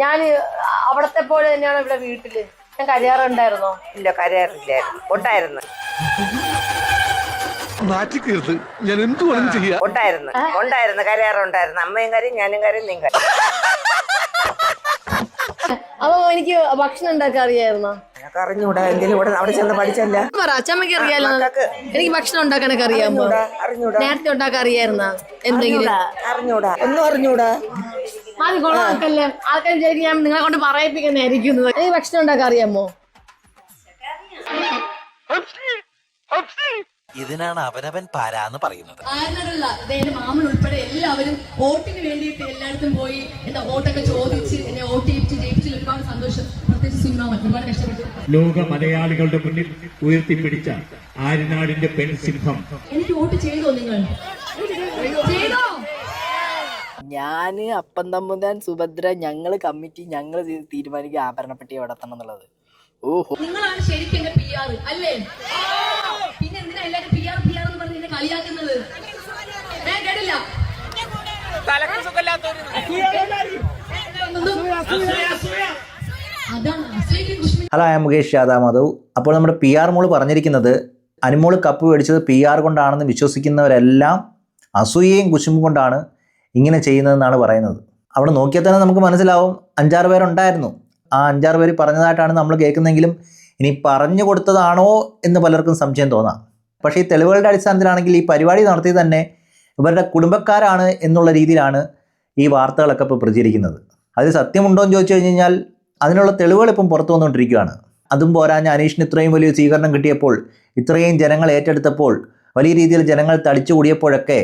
ഞാൻ അവിടത്തെ പോലെ തന്നെയാണ് ഇവിടെ വീട്ടിൽ. ഞാൻ കരയാറുണ്ടായിരുന്നോ? ഇല്ല കരയാറില്ലായിരുന്നു ഉണ്ടായിരുന്നു. ഞാൻ എന്തു ചെയ്യാ. ഉണ്ടായിരുന്നു. ഉണ്ടായിരുന്നു കരയാറുണ്ടായിരുന്നു. അമ്മയും കരയും ഞാനും കരയും നീ കരയും. അപ്പൊ എനിക്ക് ഭക്ഷണം ഉണ്ടാക്കാൻ അറിയായിരുന്നോ? അറിഞ്ഞൂടാ എങ്കിലും ഇവിടെ അവിടെ ചെന്ന് പഠിച്ചല്ല? പറ അച്ഛമ്മക്ക് അറിയാലോ? എനിക്ക് ഭക്ഷണം ഉണ്ടാക്കാനൊക്കെ അറിയാമോ? അറിഞ്ഞൂടാ നേരത്തെ ഉണ്ടാക്കാൻ അറിയായിരുന്ന? എന്തെങ്കിലും? അറിഞ്ഞൂടാ. ഒന്നും അറിഞ്ഞൂടാ. ആദ്യം കൊള്ളാക്കല്ലേ ആൾക്കാർ വിചാരിക്കും ഞാൻ നിങ്ങളെ കൊണ്ട് പറയിപ്പിക്കുന്നതായിരിക്കും ഈ ഭക്ഷണം ഉണ്ടാക്കാൻ അറിയാമോ? ഇതിനാണ് അവനവൻ പാരാന്ന് പറയുന്നത്. ഇത് എന്റെ മാമൻ ഉൾപ്പെടെ എല്ലാവരും വോട്ടിന് വേണ്ടിയിട്ട് എല്ലായിടത്തും പോയി എന്റെ വോട്ടൊക്കെ ചോദിച്ച് എന്നെ വോട്ട് ചെയ്യിച്ച് ജയിപ്പിച്ച് ഒരുപാട് സന്തോഷം. പ്രത്യേകിച്ച് സുനിമാമൻ ഒരുപാട് കഷ്ടപ്പെട്ടു. ലോക മലയാളികളുടെ മുന്നിൽ ഉയർത്തിപ്പിടിച്ച ആര്യനാടിന്റെ പെൺസിംഹം. എനിക്ക് വോട്ട് ചെയ്തോ നിങ്ങൾ? ചെയ്തോ? ഞാൻ അപ്പം തമ്പുരാൻ സുഭദ്ര ഞങ്ങൾ കമ്മിറ്റി ഞങ്ങൾ തീരുമാനിക്കുക ആഭരണപ്പെട്ടി എവിടെ എത്തണം എന്നുള്ളത്. ഓഹോ. നിങ്ങളാണ് ശരിക്കും എന്റെ പി ആർ അല്ലേ? പിന്നെ എന്തിനാ എല്ലാവരും പി ആർ പി ആർ എന്ന് പറഞ്ഞ് എന്നെ കളിയാക്കുന്നത്? ഞാൻ കേട്ടില്ല? Hello I'm Mukesh Yadav. Madhav അപ്പോൾ നമ്മുടെ പി ആർ മോൾ പറഞ്ഞിരിക്കുന്നത് അനുമോൾ കപ്പ് മേടിച്ചത് പി ആർ കൊണ്ടാണെന്ന് വിശ്വസിക്കുന്നവരെല്ലാം അസൂയയും കുശുമ്പും കൊണ്ടാണ് ഇങ്ങനെ ചെയ്യുന്നതെന്നാണ് പറയുന്നത്. അവിടെ നോക്കിയാൽ തന്നെ നമുക്ക് മനസ്സിലാവും അഞ്ചാറ് പേരുണ്ടായിരുന്നു. ആ അഞ്ചാറ് പേര് പറഞ്ഞതായിട്ടാണ് നമ്മൾ കേൾക്കുന്നതെങ്കിലും ഇനി പറഞ്ഞു കൊടുത്തതാണോ എന്ന് പലർക്കും സംശയം തോന്നാം. പക്ഷേ ഈ തെളിവുകളുടെ അടിസ്ഥാനത്തിലാണെങ്കിൽ ഈ പരിപാടി നടത്തി തന്നെ ഇവരുടെ കുടുംബക്കാരാണ് എന്നുള്ള രീതിയിലാണ് ഈ വാർത്തകളൊക്കെ ഇപ്പോൾ പ്രചരിക്കുന്നത്. അതിൽ സത്യമുണ്ടോ എന്ന് ചോദിച്ചു കഴിഞ്ഞ് കഴിഞ്ഞാൽ അതിനുള്ള തെളിവുകൾ ഇപ്പം പുറത്തു വന്നുകൊണ്ടിരിക്കുകയാണ്. അതും പോരാഞ്ഞ് അനീഷിന് ഇത്രയും വലിയ സ്വീകരണം കിട്ടിയപ്പോൾ ഇത്രയും ജനങ്ങൾ ഏറ്റെടുത്തപ്പോൾ വലിയ രീതിയിൽ ജനങ്ങൾ തടിച്ചു കൂടിയപ്പോഴൊക്കെ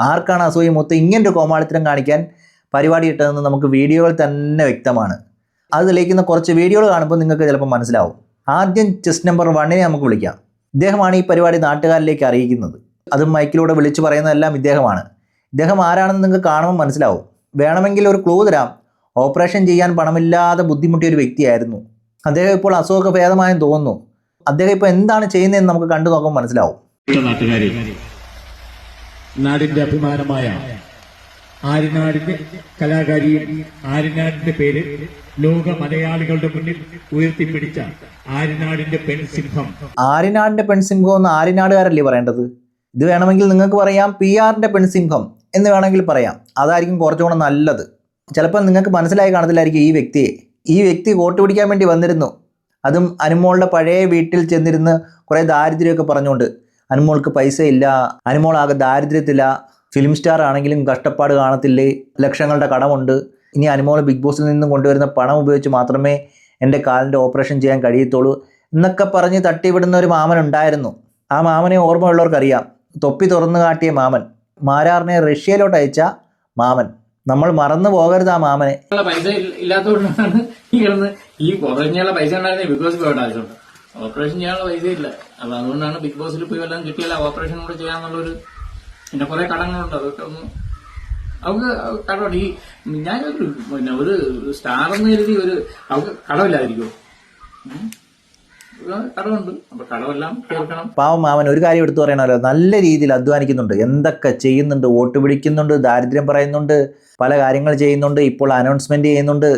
ആർക്കാണ് അസൂയ മൊത്തം ഇങ്ങനൊരു കോമാളിത്തരം കാണിക്കാൻ പരിപാടി ഇട്ടതെന്ന് നമുക്ക് വീഡിയോകൾ തന്നെ വ്യക്തമാണ്. അത് തെളിയിക്കുന്ന കുറച്ച് വീഡിയോകൾ കാണുമ്പോൾ നിങ്ങൾക്ക് ചിലപ്പോൾ മനസ്സിലാവും. ആദ്യം ചെസ് നമ്പർ വണ്ണിനെ നമുക്ക് വിളിക്കാം. ഇദ്ദേഹമാണ് ഈ പരിപാടി നാട്ടുകാരിലേക്ക് അറിയിക്കുന്നത്. അത് മൈക്കിലൂടെ വിളിച്ചു പറയുന്നതെല്ലാം ഇദ്ദേഹമാണ്. ഇദ്ദേഹം ആരാണെന്ന് നിങ്ങൾക്ക് കാണുമ്പോൾ മനസ്സിലാവും. വേണമെങ്കിൽ ഒരു ക്ലൂ തരാം. ഓപ്പറേഷൻ ചെയ്യാൻ പണമില്ലാതെ ബുദ്ധിമുട്ടിയ ഒരു വ്യക്തിയായിരുന്നു. അദ്ദേഹം ഇപ്പോൾ അസുഖമൊക്കെ ഭേദമായെന്ന് തോന്നുന്നു. അദ്ദേഹം ഇപ്പോൾ എന്താണ് ചെയ്യുന്നതെന്ന് നമുക്ക് കണ്ടു നോക്കുമ്പോൾ മനസ്സിലാവും. നാടിന്റെ അഭിമാനമായ ആര്യനാടിന്റെ കലാകാരിയും ആര്യനാടിന്റെ പേര് ലോക മലയാളികളുടെ മുന്നിൽ ഉയർത്തിപ്പിടിച്ച ആര്യനാടിന്റെ പെൺസിംഹം ആര്യനാടിന്റെ പെൺസിംഹം എന്ന് ആര്യനാടുകാരല്ലേ പറയേണ്ടത്? ഇത് വേണമെങ്കിൽ നിങ്ങൾക്ക് പറയാം പി ആറിന്റെ പെൺസിംഹം എന്ന് വേണമെങ്കിൽ പറയാം. അതായിരിക്കും കുറച്ചുകൂടെ നല്ലത്. ചിലപ്പോൾ നിങ്ങൾക്ക് മനസ്സിലായി കാണത്തില്ലായിരിക്കും ഈ വ്യക്തിയെ. ഈ വ്യക്തി വോട്ട് പിടിക്കാൻ വേണ്ടി വന്നിരുന്നു. അതും അനുമോളുടെ പഴയ വീട്ടിൽ ചെന്നിരുന്ന് കുറേ ദാരിദ്ര്യമൊക്കെ പറഞ്ഞുകൊണ്ട് അനുമോൾക്ക് പൈസ ഇല്ല അനുമോൾ ആകെ ദാരിദ്ര്യത്തില്ല ഫിലിം സ്റ്റാർ ആണെങ്കിലും കഷ്ടപ്പാട് കാണത്തില്ലേ ലക്ഷങ്ങളുടെ കടമുണ്ട്. ഇനി അനുമോൾ ബിഗ് ബോസിൽ നിന്നും കൊണ്ടുവരുന്ന പണം ഉപയോഗിച്ച് മാത്രമേ എന്റെ കാലിന്റെ ഓപ്പറേഷൻ ചെയ്യാൻ കഴിയത്തുള്ളൂ എന്നൊക്കെ പറഞ്ഞ് തട്ടിവിടുന്ന ഒരു മാമൻ ഉണ്ടായിരുന്നു. ആ മാമനെ ഓർമ്മയുള്ളവർക്കറിയാം. തൊപ്പി തുറന്നു കാട്ടിയ മാമൻ. മാരാറിനെ റഷ്യയിലോട്ട് അയച്ച മാമൻ. നമ്മൾ മറന്നു പോകരുത് ആ മാമനെ. പൈസ ഇല്ല- ഇല്ലാത്തതുകൊണ്ടാണ് ഈ ഓപ്പറേഷൻ പൈസ ഉണ്ടായിരുന്ന ബിഗ് ബോസ് പോയിട്ട് ആവശ്യമുണ്ട്. ഓപ്പറേഷൻ ചെയ്യാനുള്ള പൈസ ഇല്ല അപ്പൊ അതുകൊണ്ടാണ് ബിഗ് ബോസിൽ പോയി വല്ലതും കിട്ടിയാൽ ഓപ്പറേഷൻ കൂടെ ചെയ്യാന്നുള്ളൊരു പിന്നെ കുറെ കടങ്ങളുണ്ട്. അതൊക്കെ ഒന്ന് അവക്ക് കടമുണ്ട് ഈ ഞാനൊരു പിന്നെ ഒരു സ്റ്റാർ എന്ന് കരുതി ഒരു അവക്ക് കടമില്ലാതിരിക്കുമോ തീർക്കണം. പാവം മാമൻ ഒരു കാര്യം എടുത്തു പറയണമല്ലോ. നല്ല രീതിയിൽ അധ്വാനിക്കുന്നുണ്ട്. എന്തൊക്കെ ചെയ്യുന്നുണ്ട്? വോട്ട് പിടിക്കുന്നുണ്ട് ദാരിദ്ര്യം പറയുന്നുണ്ട് പല കാര്യങ്ങൾ ചെയ്യുന്നുണ്ട് ഇപ്പോൾ അനൗൺസ്മെന്റ് ചെയ്യുന്നുണ്ട്.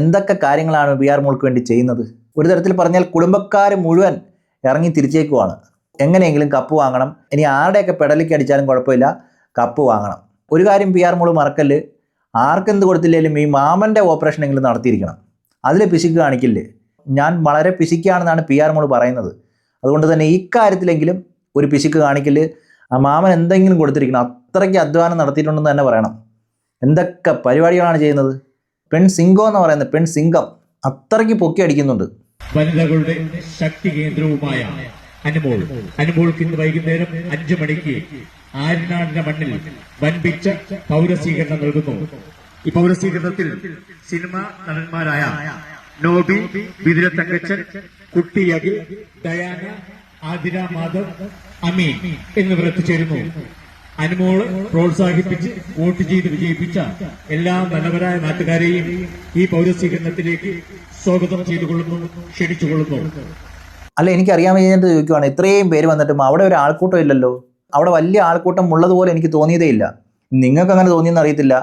എന്തൊക്കെ കാര്യങ്ങളാണ് ബി ആർ മോൾക്ക് വേണ്ടി ചെയ്യുന്നത്? ഒരു തരത്തിൽ പറഞ്ഞാൽ കുടുംബക്കാർ മുഴുവൻ ഇറങ്ങി തിരിച്ചേക്കുവാണ്. എങ്ങനെയെങ്കിലും കപ്പ് വാങ്ങണം. ഇനി ആരുടെയൊക്കെ പെടലിക്ക് അടിച്ചാലും കുഴപ്പമില്ല കപ്പ് വാങ്ങണം. ഒരു കാര്യം പി ആർ മോൾ മറക്കൽ ആർക്കെന്ത് കൊടുത്തില്ലെങ്കിലും ഈ മാമന്റെ ഓപ്പറേഷൻ എങ്കിലും നടത്തിയിരിക്കണം. അതിൽ പിശുക്ക് കാണിക്കില്ലേ. ഞാൻ വളരെ പിശുക്കാണെന്നാണ് പി ആർ മോൾ പറയുന്നത്. അതുകൊണ്ട് തന്നെ ഇക്കാര്യത്തിലെങ്കിലും ഒരു പിശുക്ക് കാണിക്കൽ ആ മാമൻ എന്തെങ്കിലും കൊടുത്തിരിക്കണം. അത്രയ്ക്ക് അധ്വാനം നടത്തിയിട്ടുണ്ടെന്ന് തന്നെ പറയണം. എന്തൊക്കെ പരിപാടികളാണ് ചെയ്യുന്നത്? പെൺ സിംഗം എന്ന് പറയുന്നത് പെൺ സിംഗം അത്രയ്ക്ക് പൊക്കി അടിക്കുന്നുണ്ട്. വനിതകളുടെ ശക്തി കേന്ദ്രവുമായ അനുമോൾ. അനുമോൾക്ക് ഇന്ന് വൈകുന്നേരം അഞ്ചു മണിക്ക് ആര്യനാടിന്റെ മണ്ണിൽ വൻപിച്ച പൗരസ്വീകരണം നൽകുന്നു. ഈ പൗരസ്വീകരണത്തിൽ സിനിമ നടന്മാരായ നോബി ബിദിര തങ്കച്ചൻ കുട്ടിയകി ദയാന ആതിര മാധവ് അമീൻ എന്നിവർ എത്തിച്ചേരുന്നു. അനുമോൾ പ്രോത്സാഹിപ്പിച്ച് വോട്ട് ചെയ്ത് വിജയിപ്പിച്ച എല്ലാ നല്ലവരായ നാട്ടുകാരെയും ഈ പൗരസ്വീകരണത്തിലേക്ക് സ്വാഗതം ചെയ്തുകൊള്ളുന്നു ക്ഷണിച്ചുകൊള്ളുന്നു. അല്ല എനിക്കറിയാൻ കഴിഞ്ഞിട്ട് ചോദിക്കുവാണ്. ഇത്രയും പേര് വന്നിട്ടും അവിടെ ഒരു ആൾക്കൂട്ടം ഇല്ലല്ലോ. അവിടെ വലിയ ആൾക്കൂട്ടം ഉള്ളതുപോലെ എനിക്ക് തോന്നിയതേ ഇല്ല. നിങ്ങൾക്ക് അങ്ങനെ തോന്നിയെന്ന് അറിയത്തില്ല.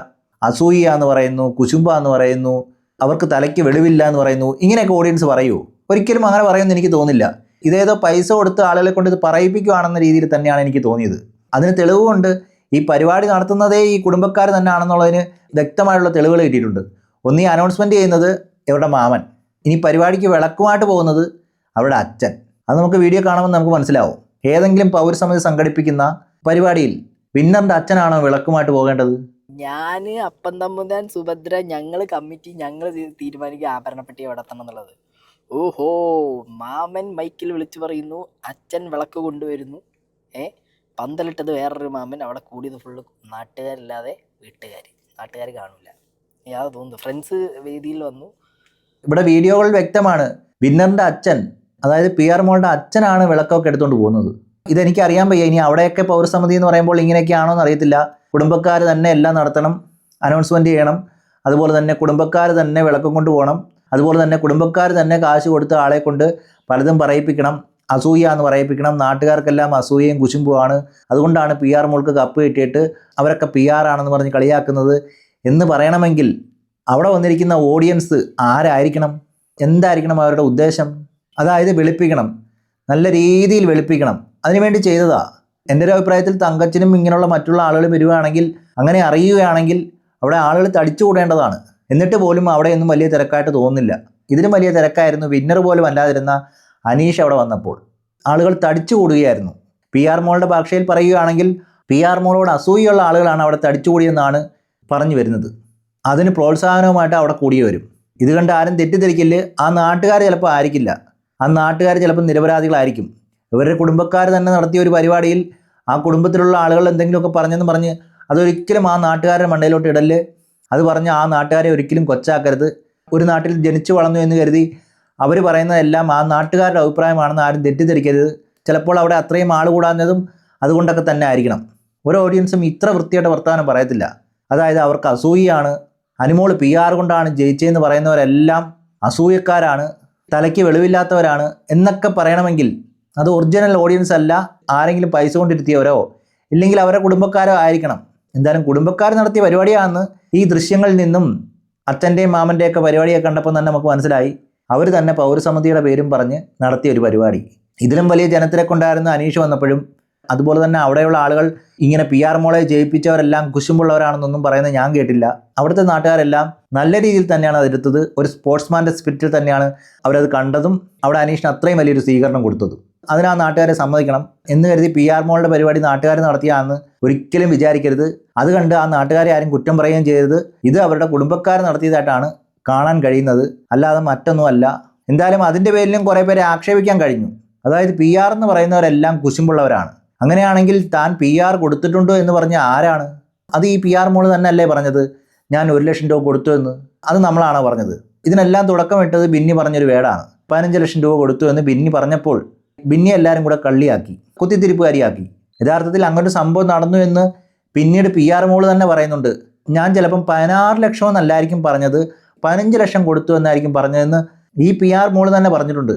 അസൂയ എന്ന് പറയുന്നു കുശുംബ എന്ന് പറയുന്നു അവർക്ക് തലയ്ക്ക് വെളിവില്ല എന്ന് പറയുന്നു. ഇങ്ങനെയൊക്കെ ഓഡിയൻസ് പറയൂ. ഒരിക്കലും അങ്ങനെ പറയുമെന്ന് എനിക്ക് തോന്നില്ല. ഇതേതോ പൈസ കൊടുത്ത് ആളുകളെ കൊണ്ട് ഇത് പറയിപ്പിക്കുകയാണെന്ന രീതിയിൽ തന്നെയാണ് എനിക്ക് തോന്നിയത്. അതിന് തെളിവുകൊണ്ട് ഈ പരിപാടി നടത്തുന്നതേ ഈ കുടുംബക്കാർ തന്നെയാണെന്നുള്ളതിന് വ്യക്തമായുള്ള തെളിവുകൾ കിട്ടിയിട്ടുണ്ട്. ഒന്ന് ഈ അനൗൺസ്മെന്റ് ചെയ്യുന്നത് ഇവരുടെ മാമൻ. ഇനി പരിപാടിക്ക് വിളക്കുമായിട്ട് പോകുന്നത് അവരുടെ അച്ഛൻ. അത് നമുക്ക് വീഡിയോ കാണുമ്പോൾ നമുക്ക് മനസ്സിലാവും. ഏതെങ്കിലും പൗരസമിതി സംഘടിപ്പിക്കുന്ന പരിപാടിയിൽ വിന്നറിന്റെ അച്ഛനാണോ വിളക്കുമായിട്ട് പോകേണ്ടത്? ഞാൻ അപ്പം തമ്പുരാൻ സുഭദ്ര ഞങ്ങൾ കമ്മിറ്റി ഞങ്ങൾ തീരുമാനിക്കുക ആഭരണപ്പെട്ടി എവിടെ എത്തണം എന്നുള്ളത്. ഓഹോ മാമൻ മൈക്കിൽ വിളിച്ചു പറയുന്നു അച്ഛൻ വിളക്ക് കൊണ്ടുവരുന്നു. ഏ? പന്തലിട്ടത് വേറൊരു മാമൻ അവിടെ കൂടിയത് ഫുള്ള് നാട്ടുകാരില്ലാതെ വീട്ടുകാർ നാട്ടുകാർ കാണില്ല യാതെ തോന്നുന്നു ഫ്രണ്ട്സ് വേദിയിൽ വന്നു. ഇവിടെ വീഡിയോകൾ വ്യക്തമാണ്. വിന്നറിന്റെ അച്ഛൻ അതായത് പി ആർ മോളുടെ അച്ഛനാണ് വിളക്കൊക്കെ എടുത്തുകൊണ്ട് പോകുന്നത്. ഇതെനിക്ക് അറിയാൻ വയ്യ. ഇനി അവിടെയൊക്കെ പൗരസമിതി എന്ന് പറയുമ്പോൾ ഇങ്ങനെയൊക്കെയാണോ എന്ന് അറിയത്തില്ല. കുടുംബക്കാർ തന്നെ എല്ലാം നടത്തണം അനൗൺസ്മെന്റ് ചെയ്യണം. അതുപോലെ തന്നെ കുടുംബക്കാർ തന്നെ വിളക്കം കൊണ്ടുപോകണം അതുപോലെ തന്നെ കുടുംബക്കാർ തന്നെ കാശ് കൊടുത്ത ആളെ കൊണ്ട് പലതും പറയിപ്പിക്കണം. അസൂയ എന്ന് പറയിപ്പിക്കണം. നാട്ടുകാർക്കെല്ലാം അസൂയയും കുശുമ്പുമാണ് അതുകൊണ്ടാണ് പി ആർ മോൾക്ക് കപ്പ് കിട്ടിയിട്ട് അവരൊക്കെ പി ആർ ആണെന്ന് പറഞ്ഞ് കളിയാക്കുന്നത്. എന്ന് പറയണമെങ്കിൽ അവിടെ വന്നിരിക്കുന്ന ഓഡിയൻസ് ആരായിരിക്കണം? എന്തായിരിക്കണം അവരുടെ ഉദ്ദേശം? അതായത് വെളുപ്പിക്കണം. നല്ല രീതിയിൽ വെളുപ്പിക്കണം. അതിനുവേണ്ടി ചെയ്തതാ. എന്റെ ഒരു അഭിപ്രായത്തിൽ തങ്കച്ചനും ഇങ്ങനെയുള്ള മറ്റുള്ള ആളുകൾ വരികയാണെങ്കിൽ അങ്ങനെ അറിയുകയാണെങ്കിൽ അവിടെ ആളുകൾ തടിച്ചു കൂടേണ്ടതാണ്. എന്നിട്ട് പോലും അവിടെയൊന്നും വലിയ തിരക്കായിട്ട് തോന്നുന്നില്ല. ഇതിലും വലിയ തിരക്കായിരുന്നു. വിന്നർ പോലും അല്ലാതിരുന്ന അനീഷ് അവിടെ വന്നപ്പോൾ ആളുകൾ തടിച്ചു കൂടുകയായിരുന്നു. പി ആർ മോളുടെ ഭാഷയിൽ പറയുകയാണെങ്കിൽ പി ആർ മോളോട് അസൂയുള്ള ആളുകളാണ് അവിടെ തടിച്ചു കൂടിയെന്നാണ് പറഞ്ഞു വരുന്നത്. അതിന് പ്രോത്സാഹനവുമായിട്ട് അവിടെ കൂടി വരും. ഇത് കണ്ട് ആരും തെറ്റിദ്ധരിക്കില്ല. ആ നാട്ടുകാർ ചിലപ്പോൾ ആയിരിക്കില്ല. ആ നാട്ടുകാർ ചിലപ്പോൾ നിരപരാധികളായിരിക്കും. ഇവരുടെ കുടുംബക്കാർ തന്നെ നടത്തിയ ഒരു പരിപാടിയിൽ ആ കുടുംബത്തിലുള്ള ആളുകൾ എന്തെങ്കിലുമൊക്കെ പറഞ്ഞെന്ന് പറഞ്ഞ് അതൊരിക്കലും ആ നാട്ടുകാരുടെ മണ്ടയിലോട്ട് ഇടൽ. അത് പറഞ്ഞ് ആ നാട്ടുകാരെ ഒരിക്കലും കൊച്ചാക്കരുത്. ഒരു നാട്ടിൽ ജനിച്ചു വളർന്നു എന്ന് കരുതി അവർ പറയുന്നതെല്ലാം ആ നാട്ടുകാരുടെ അഭിപ്രായമാണെന്ന് ആരും തെറ്റിദ്ധരിക്കരുത്. ചിലപ്പോൾ അവിടെ അത്രയും ആൾ കൂടാഞ്ഞതും അതുകൊണ്ടൊക്കെ തന്നെ ആയിരിക്കണം. ഒരു ഓഡിയൻസും ഇത്ര വൃത്തിയായിട്ട് വർത്തമാനം പറയത്തില്ല. അതായത് അവർക്ക് അസൂയയാണ്. അനുമോൾ പി ആർ കൊണ്ടാണ് ജയിച്ചതെന്ന് പറയുന്നവരെല്ലാം അസൂയക്കാരാണ്. തലയ്ക്ക് വെളിവില്ലാത്തവരാണ് എന്നൊക്കെ പറയണമെങ്കിൽ അത് ഒറിജിനൽ ഓഡിയൻസ് അല്ല. ആരെങ്കിലും പൈസ കൊണ്ടിരുത്തിയവരോ ഇല്ലെങ്കിൽ അവരുടെ കുടുംബക്കാരോ ആയിരിക്കണം. എന്തായാലും കുടുംബക്കാർ നടത്തിയ പരിപാടിയാണെന്ന് ഈ ദൃശ്യങ്ങളിൽ നിന്നും അച്ഛന്റെയും മാമന്റെയൊക്കെ പരിപാടിയൊക്കെ കണ്ടപ്പോൾ തന്നെ നമുക്ക് മനസ്സിലായി. അവർ തന്നെ പൗരസമിതിയുടെ പേരും പറഞ്ഞ് നടത്തിയ ഒരു പരിപാടി. ഇതിലും വലിയ ജനത്തിരക്കുണ്ടായിരുന്ന അനീഷ് വന്നപ്പോഴും അതുപോലെ തന്നെ അവിടെയുള്ള ആളുകൾ ഇങ്ങനെ പി ആർ മോളെ ജയിപ്പിച്ചവരെല്ലാം കുശുമ്പുള്ളവരാണെന്നൊന്നും പറയുന്നത് ഞാൻ കേട്ടില്ല. അവിടുത്തെ നാട്ടുകാരെല്ലാം നല്ല രീതിയിൽ തന്നെയാണ് അതെടുത്തത് ഒരു സ്പോർട്സ്മാന്റെ സ്പിരിറ്റിൽ തന്നെയാണ് അവരത് കണ്ടതും അവിടെ അനീഷിന് അത്രയും വലിയൊരു സ്വീകരണം കൊടുത്തതും. അതിന് ആ നാട്ടുകാരെ സമ്മതിക്കണം എന്ന് കരുതി പി ആർ മോളുടെ പരിപാടി നാട്ടുകാർ നടത്തിയാന്ന് ഒരിക്കലും വിചാരിക്കരുത്. അത് കണ്ട് ആ നാട്ടുകാരെ ആരും കുറ്റം പറയുകയും ചെയ്തത് ഇത് അവരുടെ കുടുംബക്കാർ നടത്തിയതായിട്ടാണ് കാണാൻ കഴിയുന്നത് അല്ലാതെ മറ്റൊന്നുമല്ല എന്തായാലും അതിന്റെ പേരിലും കുറേ പേരെ ആക്ഷേപിക്കാൻ കഴിഞ്ഞു. അതായത് പി ആർ എന്ന് പറയുന്നവരെല്ലാം കുശുമ്പുള്ളവരാണ്. അങ്ങനെയാണെങ്കിൽ താൻ പി ആർ കൊടുത്തിട്ടുണ്ടോ എന്ന് പറഞ്ഞ ആരാണ്? അത് ഈ പി ആർ മോൾ തന്നെ അല്ലേ പറഞ്ഞത്? ഞാൻ ഒരു ലക്ഷം രൂപ കൊടുത്തു എന്ന്. അത് നമ്മളാണോ പറഞ്ഞത്? ഇതിനെല്ലാം തുടക്കമിട്ടത് ബിന്നി പറഞ്ഞൊരു വേടാണ്. പതിനഞ്ച് ലക്ഷം രൂപ കൊടുത്തു എന്ന് ബിന്നി പറഞ്ഞപ്പോൾ ബിന്നി എല്ലാവരും കൂടെ കള്ളിയാക്കി കുത്തിത്തിരിപ്പുകാരിയാക്കി. യഥാർത്ഥത്തിൽ അങ്ങനൊരു സംഭവം നടന്നു എന്ന് പിന്നീട് പി ആർ മോൾ തന്നെ പറയുന്നുണ്ട്. ഞാൻ ചിലപ്പം പതിനാറ് ലക്ഷം എന്നല്ലായിരിക്കും പറഞ്ഞത്. പതിനഞ്ച് ലക്ഷം കൊടുത്തു എന്നായിരിക്കും പറഞ്ഞതെന്ന് ഈ പി ആർ മോൾ തന്നെ പറഞ്ഞിട്ടുണ്ട്.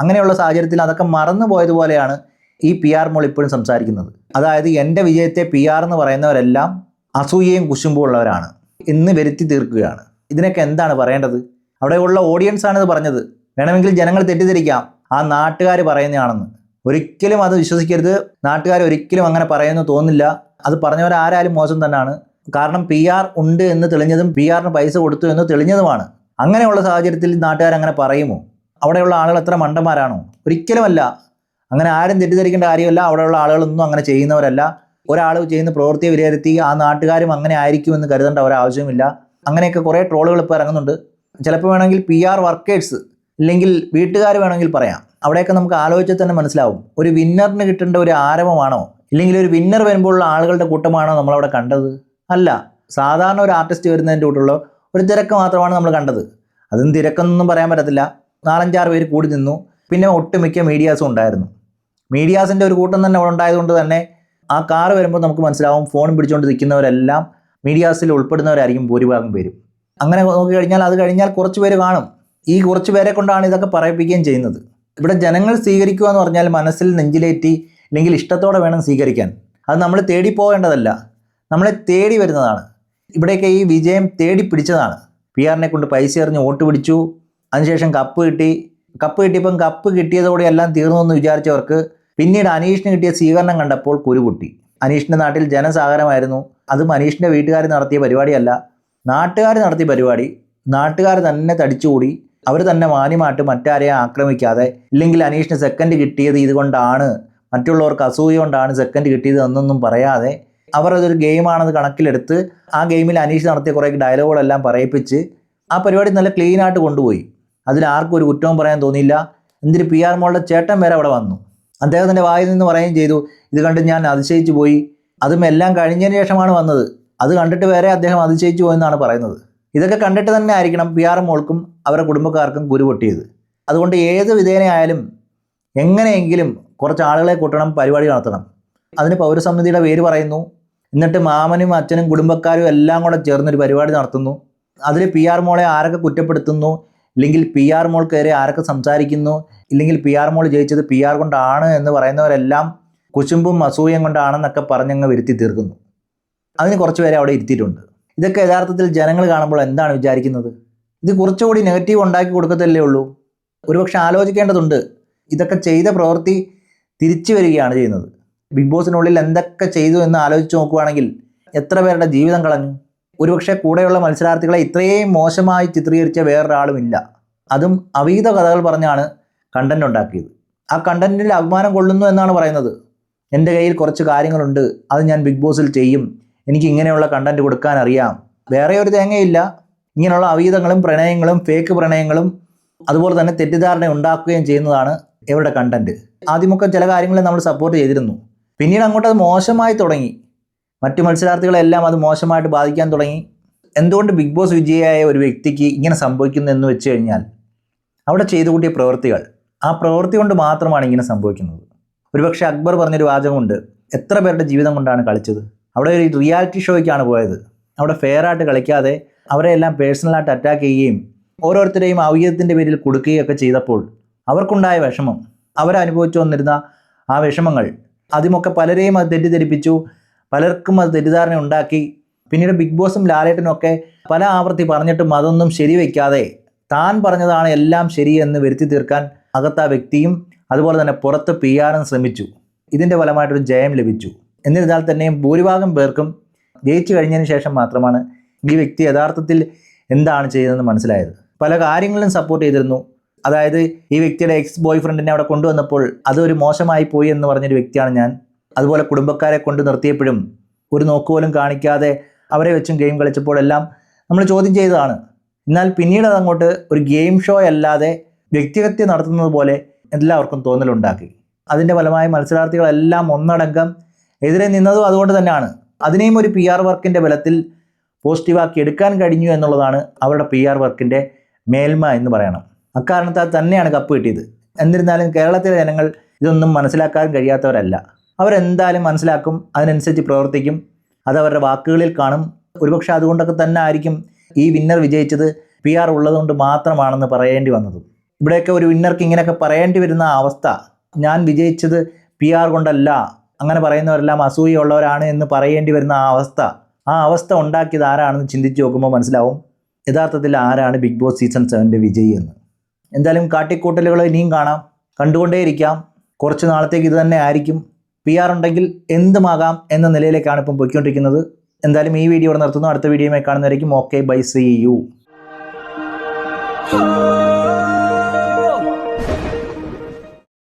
അങ്ങനെയുള്ള സാഹചര്യത്തിൽ അതൊക്കെ മറന്നു പോയതുപോലെയാണ് ഈ പി ആർ മോൾ ഇപ്പോഴും സംസാരിക്കുന്നത്. അതായത് എന്റെ വിജയത്തെ പി ആർ എന്ന് പറയുന്നവരെല്ലാം അസൂയയും കുശുമ്പും ഉള്ളവരാണ്. എന്ന് വരുത്തി തീർക്കുകയാണ്. ഇതിനൊക്കെ എന്താണ് പറയേണ്ടത്? അവിടെയുള്ള ഓഡിയൻസ് ആണ് ഇത് പറഞ്ഞത്. വേണമെങ്കിൽ ജനങ്ങൾ തെറ്റിദ്ധരിക്കാം. ആ നാട്ടുകാർ പറയുന്നതാണെന്ന്. ഒരിക്കലും അത് വിശ്വസിക്കരുത്. നാട്ടുകാർ ഒരിക്കലും അങ്ങനെ പറയുമെന്ന് തോന്നില്ല അത് പറഞ്ഞവരാരും മോശം തന്നെയാണ്. കാരണം പി ആർ ഉണ്ട് എന്ന് തെളിഞ്ഞതും പി ആറിന് പൈസ കൊടുത്തു എന്ന് തെളിഞ്ഞതുമാണ്. അങ്ങനെയുള്ള സാഹചര്യത്തിൽ നാട്ടുകാർ അങ്ങനെ പറയുമോ? അവിടെയുള്ള ആളുകൾ എത്ര മണ്ടന്മാരാണോ? ഒരിക്കലുമല്ല. അങ്ങനെ ആരും തെറ്റിദ്ധരിക്കേണ്ട കാര്യമല്ല. അവിടെയുള്ള ആളുകളൊന്നും അങ്ങനെ ചെയ്യുന്നവരല്ല. ഒരാൾ ചെയ്യുന്ന പ്രവൃത്തിയെ വിലയിരുത്തി ആ നാട്ടുകാരും അങ്ങനെ ആയിരിക്കും ആയിരിക്കുമെന്ന് കരുതേണ്ട ഒരാവശ്യമില്ല അങ്ങനെയൊക്കെ കുറേ ട്രോളുകൾ ഇപ്പോൾ ഇറങ്ങുന്നുണ്ട്. ചിലപ്പോൾ വേണമെങ്കിൽ പി ആർ വർക്കേഴ്സ് ഇല്ലെങ്കിൽ വീട്ടുകാർ വേണമെങ്കിൽ പറയാം. അവിടെയൊക്കെ നമുക്ക് ആലോചിച്ചാൽ തന്നെ മനസ്സിലാവും. ഒരു വിന്നറിന് കിട്ടേണ്ട ഒരു ആരവമാണോ? ഇല്ലെങ്കിൽ ഒരു വിന്നർ വരുമ്പോഴുള്ള ആളുകളുടെ കൂട്ടമാണോ നമ്മളവിടെ കണ്ടത്? അല്ല സാധാരണ ഒരു ആർട്ടിസ്റ്റ് വരുന്നതിന്റെ കൂട്ടുള്ള ഒരു തിരക്ക് മാത്രമാണ് നമ്മൾ കണ്ടത്. അതും തിരക്കൊന്നും പറയാൻ പറ്റത്തില്ല. നാലഞ്ചാറ് പേര് കൂടി നിന്നു. പിന്നെ ഒട്ടുമിക്ക മീഡിയാസും ഉണ്ടായിരുന്നു. മീഡിയാസിന്റെ ഒരു കൂട്ടം തന്നെ അവിടെ ഉണ്ടായതുകൊണ്ട് തന്നെ ആ കാറ് വരുമ്പോൾ നമുക്ക് മനസ്സിലാവും ഫോൺ പിടിച്ചുകൊണ്ട് നിൽക്കുന്നവരെല്ലാം മീഡിയാസിൽ ഉൾപ്പെടുന്നവരായിരിക്കും ഭൂരിഭാഗം പേരും. അങ്ങനെ നോക്കി കഴിഞ്ഞാൽ അത് കഴിഞ്ഞാൽ കുറച്ച് പേര് കാണും. ഈ കുറച്ച് പേരെ കൊണ്ടാണ് ഇതൊക്കെ പറയിപ്പിക്കുകയും ചെയ്യുന്നത്. ഇവിടെ ജനങ്ങൾ സ്വീകരിക്കുക എന്ന് പറഞ്ഞാൽ മനസ്സിൽ നെഞ്ചിലേറ്റി അല്ലെങ്കിൽ ഇഷ്ടത്തോടെ വേണം സ്വീകരിക്കാൻ. അത് നമ്മൾ തേടി പോകേണ്ടതല്ല. നമ്മളെ തേടി വരുന്നതാണ്. ഇവിടെയൊക്കെ ഈ വിജയം തേടി പിടിച്ചതാണ്. പി ആറിനെ കൊണ്ട് പൈസ എറിഞ്ഞ് വോട്ട് പിടിച്ചു. അതിനുശേഷം കപ്പ് കിട്ടി. കപ്പ് കിട്ടിയപ്പം കപ്പ് കിട്ടിയതോടെ എല്ലാം തീർന്നു എന്ന് വിചാരിച്ചവർക്ക് പിന്നീട് അനീഷിന് കിട്ടിയ സ്വീകരണം കണ്ടപ്പോൾ കുരുപൊട്ടി. അനീഷിന്റെ നാട്ടിൽ ജനസാഗരമായിരുന്നു. അതും അനീഷിന്റെ വീട്ടുകാർ നടത്തിയ പരിപാടിയല്ല. നാട്ടുകാർ നടത്തിയ പരിപാടി. നാട്ടുകാർ തന്നെ തടിച്ചുകൂടി. അവർ തന്നെ മാന്യമായിട്ട് മറ്റാരെയും ആക്രമിക്കാതെ. ഇല്ലെങ്കിൽ അനീഷിന് സെക്കൻഡ് കിട്ടിയത് ഇതുകൊണ്ടാണ്. മറ്റുള്ളവർക്ക് അസൂയ കൊണ്ടാണ് സെക്കൻഡ് കിട്ടിയത് എന്നൊന്നും പറയാതെ അവർ അതൊരു ഗെയിമാണെന്ന് കണക്കിലെടുത്ത് ആ ഗെയിമിൽ അനീഷ് നടത്തിയ കുറേ ഡയലോഗുകളെല്ലാം പറയിപ്പിച്ച് ആ പരിപാടി നല്ല ക്ലീൻ ആയിട്ട് കൊണ്ടുപോയി. അതിൽ ആർക്കും ഒരു കുറ്റവും പറയാൻ തോന്നിയില്ല. എന്തിന് പി ആർ മോളുടെ ചേട്ടൻ വരെ അവിടെ വന്നു. അദ്ദേഹത്തിന്റെ വായിൽ നിന്ന് പറയുകയും ചെയ്തു ഇത് കണ്ട് ഞാൻ അതിശയിച്ചു പോയി. അതും എല്ലാം കഴിഞ്ഞതിന് ശേഷമാണ് വന്നത്. അത് കണ്ടിട്ട് വരെ അദ്ദേഹം അതിശയിച്ചു പോയെന്നാണ് പറയുന്നത്. ഇതൊക്കെ കണ്ടിട്ട് തന്നെ ആയിരിക്കണം പി ആർ മോൾക്കും അവരുടെ കുടുംബക്കാർക്കും കുരു പൊട്ടിയത്. അതുകൊണ്ട് ഏത് വിധേനയായാലും എങ്ങനെയെങ്കിലും കുറച്ച് ആളുകളെ കൂട്ടണം പരിപാടി നടത്തണം. അതിന് പൗരസമിതിയുടെ പേര് പറയുന്നു. എന്നിട്ട് മാമനും അച്ഛനും കുടുംബക്കാരും എല്ലാം കൂടെ ചേർന്നൊരു പരിപാടി നടത്തുന്നു. അതിൽ പി ആർ മോളെ ആരൊക്കെ കുറ്റപ്പെടുത്തുന്നു? ഇല്ലെങ്കിൽ പി ആർ മോൾക്കെതിരെ ആരൊക്കെ സംസാരിക്കുന്നു? ഇല്ലെങ്കിൽ പി ആർ മോൾ ജയിച്ചത് പി ആർ കൊണ്ടാണ് എന്ന് പറയുന്നവരെല്ലാം കുശുമ്പും അസൂയം കൊണ്ടാണെന്നൊക്കെ പറഞ്ഞങ്ങ് വരുത്തി തീർക്കുന്നു. അതിന് കുറച്ച് പേരെ അവിടെ ഇരുത്തിയിട്ടുണ്ട്. ഇതൊക്കെ യഥാർത്ഥത്തിൽ ജനങ്ങൾ കാണുമ്പോൾ എന്താണ് വിചാരിക്കുന്നത്? ഇത് കുറച്ചുകൂടി നെഗറ്റീവ് ഉണ്ടാക്കി കൊടുക്കത്തല്ലേ ഉള്ളൂ? ഒരുപക്ഷെ ആലോചിക്കേണ്ടതുണ്ട്. ഇതൊക്കെ ചെയ്ത പ്രവൃത്തി തിരിച്ചു വരികയാണ് ചെയ്യുന്നത്. ബിഗ് ബോസിനുള്ളിൽ എന്തൊക്കെ ചെയ്തു എന്ന് ആലോചിച്ച് നോക്കുകയാണെങ്കിൽ എത്ര പേരുടെ ജീവിതം കളഞ്ഞു? ഒരുപക്ഷെ കൂടെയുള്ള മത്സരാർത്ഥികളെ ഇത്രയും മോശമായി ചിത്രീകരിച്ച വേറൊരാളുമില്ല. അതും അവീത കഥകൾ പറഞ്ഞാണ് കണ്ടന്റ് ഉണ്ടാക്കിയത്. ആ കണ്ടന്റിൽ അഭിമാനം കൊള്ളുന്നു എന്നാണ് പറയുന്നത്. എന്റെ കയ്യിൽ കുറച്ച് കാര്യങ്ങളുണ്ട്. അത് ഞാൻ ബിഗ് ബോസിൽ ചെയ്യും. എനിക്ക് ഇങ്ങനെയുള്ള കണ്ടന്റ് കൊടുക്കാൻ അറിയാം. വേറെ ഒരു തേങ്ങയില്ല. ഇങ്ങനെയുള്ള അവീതങ്ങളും പ്രണയങ്ങളും ഫേക്ക് പ്രണയങ്ങളും അതുപോലെ തന്നെ തെറ്റിദ്ധാരണ ഉണ്ടാക്കുകയും ചെയ്യുന്നതാണ് ഇവരുടെ കണ്ടന്റ് ആദ്യമൊക്കെ ചില കാര്യങ്ങളെ നമ്മൾ സപ്പോർട്ട് ചെയ്തിരുന്നു. പിന്നീട് അങ്ങോട്ട് അത് മോശമായി തുടങ്ങി. മറ്റു മത്സരാർത്ഥികളെല്ലാം അത് മോശമായിട്ട് ബാധിക്കാൻ തുടങ്ങി. എന്തുകൊണ്ട് ബിഗ് ബോസ് വിജയിയായ ഒരു വ്യക്തിക്ക് ഇങ്ങനെ സംഭവിക്കുന്നു എന്ന് വെച്ച് കഴിഞ്ഞാൽ അവിടെ ചെയ്തു കൂട്ടിയ പ്രവൃത്തികൾ ആ പ്രവൃത്തി കൊണ്ട് മാത്രമാണ് ഇങ്ങനെ സംഭവിക്കുന്നത്. ഒരുപക്ഷെ അക്ബർ പറഞ്ഞൊരു വാചകമുണ്ട് എത്ര പേരുടെ ജീവിതം കൊണ്ടാണ് കളിച്ചത്? അവിടെ ഒരു റിയാലിറ്റി ഷോയ്ക്കാണ് പോയത്. അവിടെ ഫെയറായിട്ട് കളിക്കാതെ അവരെ എല്ലാം പേഴ്സണലായിട്ട് അറ്റാക്ക് ചെയ്യുകയും ഓരോരുത്തരെയും അവീതത്തിന്റെ പേരിൽ കൊടുക്കുകയൊക്കെ ചെയ്തപ്പോൾ അവർക്കുണ്ടായ വിഷമം അവരനുഭവിച്ചു വന്നിരുന്ന ആ വിഷമങ്ങൾ ആദ്യമൊക്കെ പലരെയും അത് തെറ്റിദ്ധരിപ്പിച്ചു പലർക്കും അത് തെറ്റിദ്ധാരണ ഉണ്ടാക്കി. പിന്നീട് ബിഗ് ബോസും ലാലേട്ടനും ഒക്കെ പല ആവർത്തി പറഞ്ഞിട്ടും അതൊന്നും ശരിവെക്കാതെ താൻ പറഞ്ഞതാണ് എല്ലാം ശരിയെന്ന് വരുത്തി തീർക്കാൻ അകത്ത വ്യക്തിയും അതുപോലെ തന്നെ പുറത്ത് പി ആറും ശ്രമിച്ചു. ഇതിന്റെ ഫലമായിട്ടൊരു ജയം ലഭിച്ചു. എന്നിരുന്നാൽ തന്നെയും ഭൂരിഭാഗം പേർക്കും ജയിച്ചു കഴിഞ്ഞതിന് ശേഷം മാത്രമാണ് ഈ വ്യക്തി യഥാർത്ഥത്തിൽ എന്താണ് ചെയ്തതെന്ന് മനസ്സിലായത്. പല കാര്യങ്ങളിലും സപ്പോർട്ട് ചെയ്തിരുന്നു. അതായത് ഈ വ്യക്തിയുടെ എക്സ് ബോയ് ഫ്രണ്ടിനെ അവിടെ കൊണ്ടുവന്നപ്പോൾ അതൊരു മോശമായി പോയി എന്ന് പറഞ്ഞൊരു വ്യക്തിയാണ് ഞാൻ. അതുപോലെ കുടുംബക്കാരെ കൊണ്ട് നിർത്തിയപ്പോഴും ഒരു നോക്കുപോലും കാണിക്കാതെ അവരെ വെച്ചും ഗെയിം കളിച്ചപ്പോഴെല്ലാം നമ്മൾ ചോദ്യം ചെയ്തതാണ്. എന്നാൽ പിന്നീട് അതങ്ങോട്ട് ഒരു ഗെയിം ഷോ അല്ലാതെ വ്യക്തിഹത്യ നടത്തുന്നത് പോലെ എല്ലാവർക്കും തോന്നലുണ്ടാക്കി. അതിന്റെ ഫലമായി മത്സരാർത്ഥികളെല്ലാം ഒന്നടങ്കം എതിരെ നിന്നതും അതുകൊണ്ട് തന്നെയാണ്. അതിനെയും ഒരു പി ആർ വർക്കിന്റെ ബലത്തിൽ പോസിറ്റീവാക്കി എടുക്കാൻ കഴിഞ്ഞു എന്നുള്ളതാണ് അവരുടെ പി ആർ വർക്കിന്റെ മേൽമ എന്ന് പറയണം. അക്കാരണത്താൽ തന്നെയാണ് കപ്പ് കിട്ടിയത്. എന്നിരുന്നാലും കേരളത്തിലെ ജനങ്ങൾ ഇതൊന്നും മനസ്സിലാക്കാൻ കഴിയാത്തവരല്ല. അവരെന്തായാലും മനസ്സിലാക്കും അതിനനുസരിച്ച് പ്രവർത്തിക്കും അത് അവരുടെ വാക്കുകളിൽ കാണും. ഒരുപക്ഷെ അതുകൊണ്ടൊക്കെ തന്നെ ആയിരിക്കും ഈ വിന്നർ വിജയിച്ചത് പി ആർ ഉള്ളതുകൊണ്ട് മാത്രമാണെന്ന് പറയേണ്ടി വന്നതും. ഇവിടെയൊക്കെ ഒരു വിന്നർക്ക് ഇങ്ങനെയൊക്കെ പറയേണ്ടി വരുന്ന അവസ്ഥ. ഞാൻ വിജയിച്ചത് പി ആർ കൊണ്ടല്ല അങ്ങനെ പറയുന്നവരെല്ലാം അസൂയുള്ളവരാണ് എന്ന് പറയേണ്ടി വരുന്ന ആ അവസ്ഥ. ആ അവസ്ഥ ഉണ്ടാക്കിയത് ആരാണെന്ന് ചിന്തിച്ച് നോക്കുമ്പോൾ മനസ്സിലാവും. യഥാർത്ഥത്തിൽ ആരാണ് ബിഗ് ബോസ് സീസൺ സെവന്റെ വിജയി എന്ന്. എന്തായാലും കാട്ടിക്കൂട്ടലുകൾ ഇനിയും കാണാം. കണ്ടുകൊണ്ടേയിരിക്കാം. കുറച്ച് നാളത്തേക്ക് ഇത് തന്നെ ആയിരിക്കും. പി ആർ ഉണ്ടെങ്കിൽ എന്തുമാകാം എന്ന നിലയിലേക്കാണ് ഇപ്പം പോയിക്കൊണ്ടിരിക്കുന്നത്. എന്തായാലും ഈ വീഡിയോ ഇവിടെ നിർത്തുന്നു. അടുത്ത വീഡിയോയുമായി കാണുന്നതായിരിക്കും ഓക്കെ. ബൈ. സി. യു.